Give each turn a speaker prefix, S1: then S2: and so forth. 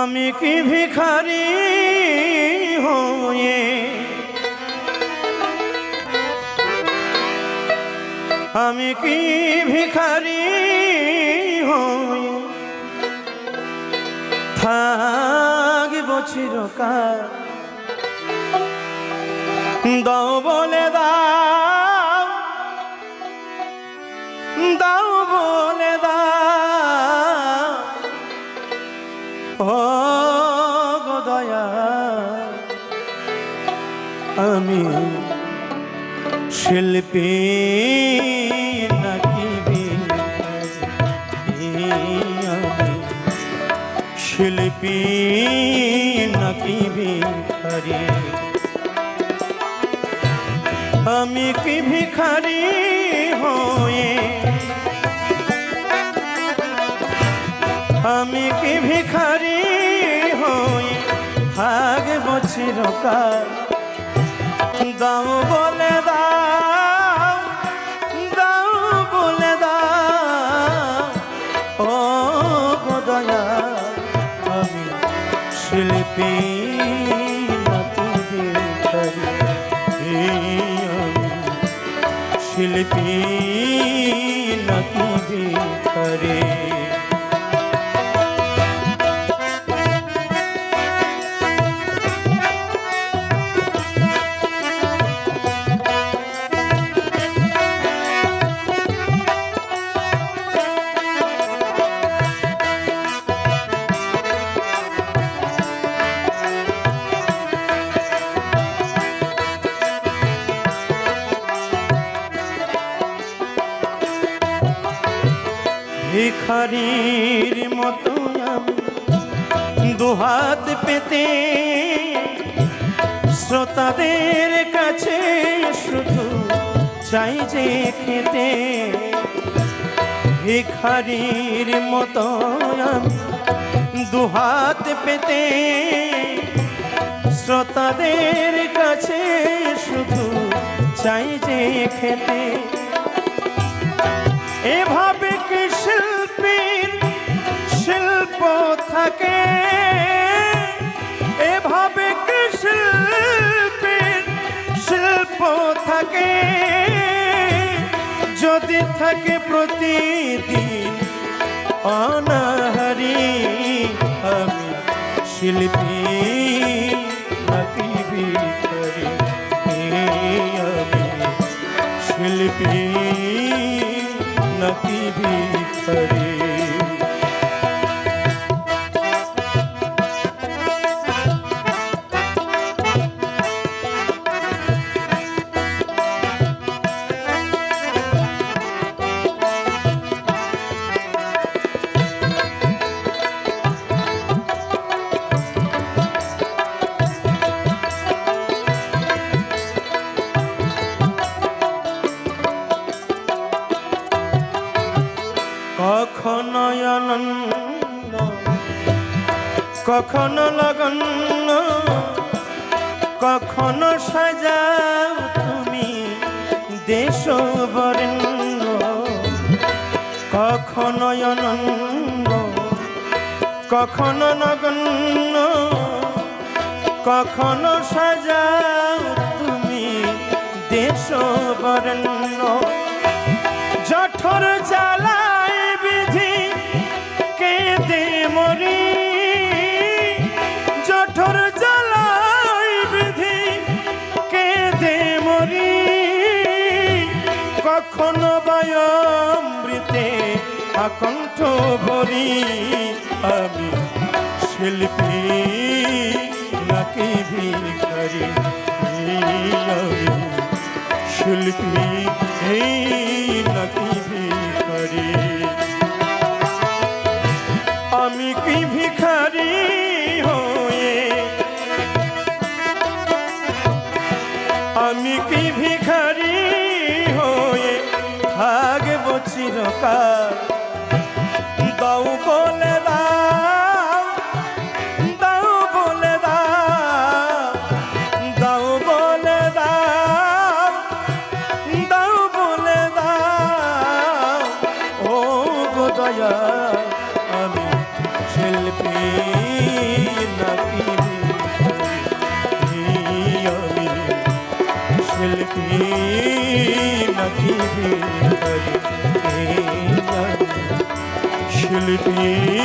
S1: আমি কি ভিখারি হয়ে? আমি কি ভিখারি হয়ে? থাকিব চিরকাল দাও বলে দাও। দয়া আমি শিল্পী নাকি? আমি শিল্পী নাকি ভিখারি আমি কি ভিখারি হয়ে আমি কি ভিখারি চিরকাল দাও বলে দাও দাও বলে দাও। ও দয়া আমি শিল্পী শিল্পী নাকি ভিখারির মতো দুহাত পেতে শ্রোতাদের কাছে শুধু চাই যে খেতে। ভিখারির মতো দুহাত পেতে শ্রোতাদের কাছে শুধু চাই যে খেতে। এভাবে থাকে যদি থাকে প্রতিদিন অনাহারি আমি শিল্পী শিল্পী নাকি ভিখারি। কখনো লগন্য কখনো সাজাও তুমি দেশ বরেণ্য, কখনো আনন্দ কখনো নগণ্য, কখনো সাজাও তুমি দেশ বরেণ্য। কখনো বায়মৃতে আকণ্ঠ ভরি আমি শিল্পী নাকি ভিখারি? শিল্পী চিরকাল দাও বলে দাও দাও বলে দাও দাও বলে দাও দাও বলে দাও। ও গো দয়া আমি শিল্পী নাকি? আমি শিল্পী নাকি? ভিখারি